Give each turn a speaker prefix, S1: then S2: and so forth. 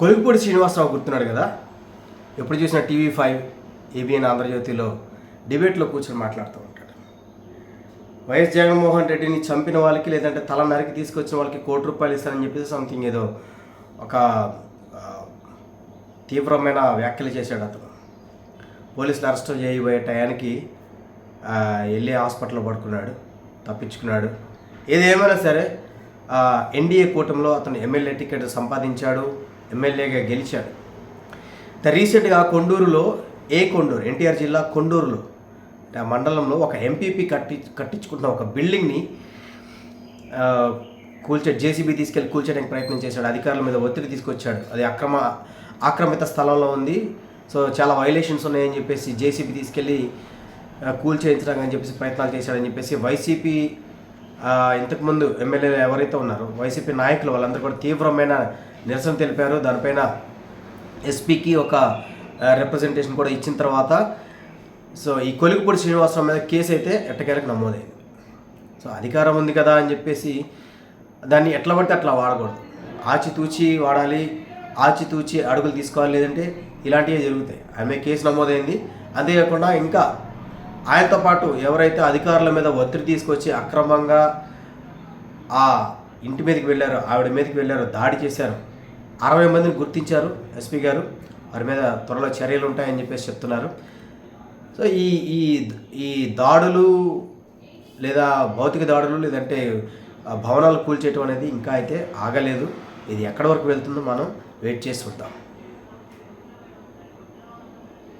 S1: కొలుగుపూడి శ్రీనివాసరావు గుర్తున్నాడు కదా? ఎప్పుడు చూసినా టీవీ ఫైవ్ ఏబిఎన్ ఆంధ్రజ్యోతిలో డిబేట్లో కూర్చొని మాట్లాడుతూ ఉంటాడు. వైఎస్ జగన్మోహన్ రెడ్డిని చంపిన వాళ్ళకి లేదంటే తల నరికి తీసుకొచ్చిన వాళ్ళకి కోటి రూపాయలు ఇస్తారని చెప్పేసి సంథింగ్ ఏదో ఒక తీవ్రమైన వ్యాఖ్యలు చేశాడు అతను. పోలీసులు అరెస్ట్ చేయబోయే టయానికి వెళ్ళి హాస్పిటల్లో పడుకున్నాడు తప్పించుకున్నాడు. ఏదేమైనా సరే ఎన్డీఏ కూటమిలో అతను ఎమ్మెల్యే టికెట్ సంపాదించాడు. ఎమ్మెల్యేగా గెలిచాడు. ద రీసెంట్గా కొండూరులో ఏ కొండూరు? ఎన్టీఆర్ జిల్లా కొండూరులో. ఆ మండలంలో ఒక ఎంపీపీ కట్టి కట్టించుకుంటున్న ఒక బిల్డింగ్ని కూల్చే జేసీబీ తీసుకెళ్ళి కూల్చడానికి ప్రయత్నం చేశాడు. అధికారుల మీద ఒత్తిడి తీసుకొచ్చాడు. అది అక్రమ ఆక్రమిత స్థలంలో ఉంది. సో చాలా వైలేషన్స్ ఉన్నాయని చెప్పేసి జేసీబీ తీసుకెళ్ళి కూల్చేయించడానికి అని చెప్పేసి ప్రయత్నాలు చేశాడని చెప్పేసి వైసీపీ ఇంతకుముందు ఎమ్మెల్యేలు ఎవరైతే ఉన్నారో వైసీపీ నాయకులు వాళ్ళందరూ కూడా తీవ్రమైన నిరసన తెలిపారు. దానిపైన ఎస్పీకి ఒక రిప్రజెంటేషన్ కూడా ఇచ్చిన తర్వాత సో ఈ కొలిగిపూడి శ్రీనివాసరావు మీద కేసు అయితే ఎట్టకేలకు నమోదైంది. సో అధికారం ఉంది కదా అని చెప్పేసి దాన్ని ఎట్లా పడితే అట్లా వాడకూడదు. ఆచితూచి వాడాలి ఆచితూచి అడుగులు తీసుకోవాలి లేదంటే ఇలాంటివి జరుగుతాయి. ఆమె కేసు నమోదైంది. అంతేకాకుండా ఇంకా ఆయనతో పాటు ఎవరైతే అధికారుల మీద ఒత్తిడి తీసుకొచ్చి అక్రమంగా ఆ ఇంటి మీదకి వెళ్ళారో ఆవిడ మీదకి వెళ్ళారో దాడి చేశారు అరవై మందిని గుర్తించారు ఎస్పీ గారు. వారి మీద త్వరలో చర్యలు ఉంటాయని చెప్పేసి చెప్తున్నారు. సో ఈ ఈ ఈ దాడులు లేదా భౌతిక దాడులు లేదంటే భవనాలు కూల్చేయటం అనేది ఇంకా అయితే ఆగలేదు. ఇది ఎక్కడి వరకు వెళ్తుందో మనం వెయిట్ చేసి చూద్దాం.